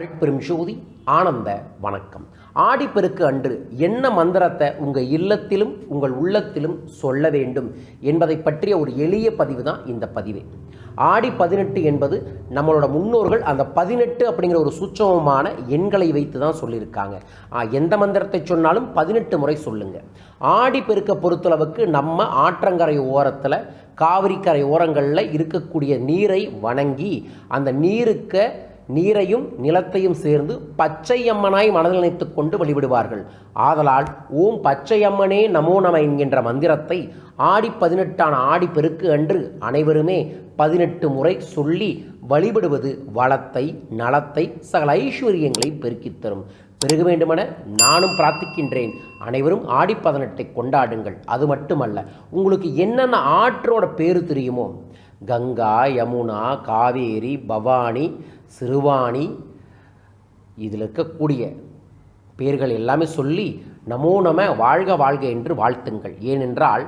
பெரும் ஜோதி ஆனந்த வணக்கம். ஆடிப்பெருக்கு அன்று என்ன மந்திரத்தை உங்கள் இல்லத்திலும் உங்கள் உள்ளத்திலும் சொல்ல வேண்டும் என்பதை பற்றிய ஒரு எளிய பதிவு தான் இந்த பதிவு. ஆடி பதினெட்டு என்பது நம்மளோட முன்னோர்கள் அந்த பதினெட்டு அப்படிங்கிற ஒரு சூட்சமமான எண்களை வைத்து தான் சொல்லியிருக்காங்க. ஆ, எந்த மந்திரத்தை சொன்னாலும் பதினெட்டு முறை சொல்லுங்கள் ஆடி பெருக்க பொறுத்தளவுக்கு நம்ம ஆற்றங்கரை ஓரத்தில் காவிரி கரை ஓரங்களில் இருக்கக்கூடிய நீரை வணங்கி அந்த நீருக்கு நீரையும் நிலத்தையும் சேர்ந்து பச்சையம்மனாய் மனதில் நினைத்து கொண்டு வழிபடுவார்கள். ஆதலால் ஓம் பச்சையம்மனே நமோ நம என்கின்ற மந்திரத்தை ஆடி பதினெட்டான ஆடி பெருக்கு அன்று அனைவருமே பதினெட்டு முறை சொல்லி வழிபடுவது வளத்தை நலத்தை சகல ஐஸ்வர்யங்களை பெருக்கித் தரும். பெருக வேண்டுமென நானும் பிரார்த்திக்கின்றேன். அனைவரும் ஆடி பதினெட்டை கொண்டாடுங்கள். அது மட்டுமல்ல உங்களுக்கு என்னென்ன ஆற்றோட பேர் தெரியுமோ கங்கா யமுனா காவேரி பவானி சிறுவாணி இதில் இருக்கக்கூடிய பேர்கள் எல்லாமே சொல்லி நமோ நம வாழ்க வாழ்க என்று வாழ்த்துங்கள். ஏனென்றால்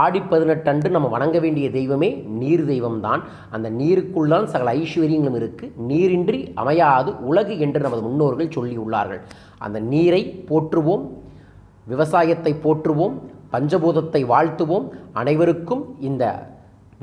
ஆடி பதினெட்டன்று நம்ம வணங்க வேண்டிய தெய்வமே நீர் தெய்வம்தான் அந்த நீருக்குள்ளான் சகல ஐஸ்வர்யங்களும் இருக்குது நீரின்றி அமையாது உலகு என்று நமது முன்னோர்கள் சொல்லியுள்ளார்கள் அந்த நீரை போற்றுவோம் விவசாயத்தை போற்றுவோம் பஞ்சபூதத்தை வாழ்த்துவோம். அனைவருக்கும் இந்த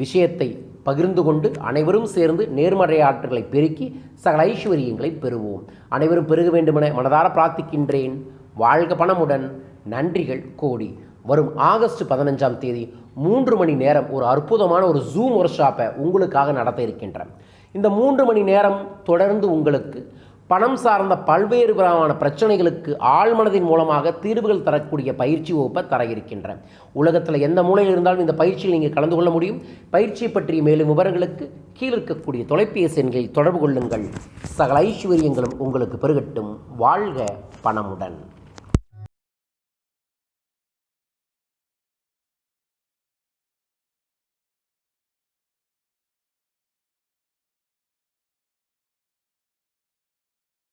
விஷயத்தை பகிர்ந்து கொண்டு அனைவரும் சேர்ந்து நேர்மறை ஆற்றல்களை பெருக்கி சகல ஐஸ்வர்யங்களை பெறுவோம். அனைவரும் பெருக வேண்டுமென மனதார பிரார்த்திக்கின்றேன். வாழ்க பணமுடன். நன்றிகள் கோடி. வரும் ஆகஸ்ட் பதினஞ்சாம் தேதி மூன்று மணி நேரம் ஒரு அற்புதமான ஒரு ஜூம் ஒர்க் ஷாப்பை உங்களுக்காக நடத்த இருக்கின்றேன். இந்த மூன்று மணி நேரம் தொடர்ந்து உங்களுக்கு பணம் சார்ந்த பல்வேறு விதமான பிரச்சனைகளுக்கு ஆழ்மனதின் மூலமாக தீர்வுகள் தரக்கூடிய பயிற்சி வகுப்பை தர இருக்கின்றேன் உலகத்தில் எந்த மூலையில் இருந்தாலும் இந்த பயிற்சியில் நீங்கள் கலந்து கொள்ள முடியும். பயிற்சியை பற்றிய மேலும் விவரங்களுக்கு கீழே இருக்கக்கூடிய தொலைபேசி எண்களில் தொடர்பு கொள்ளுங்கள். சகல ஐஸ்வர்யங்களும் உங்களுக்கு பெருகட்டும். வாழ்க பணமுடன்.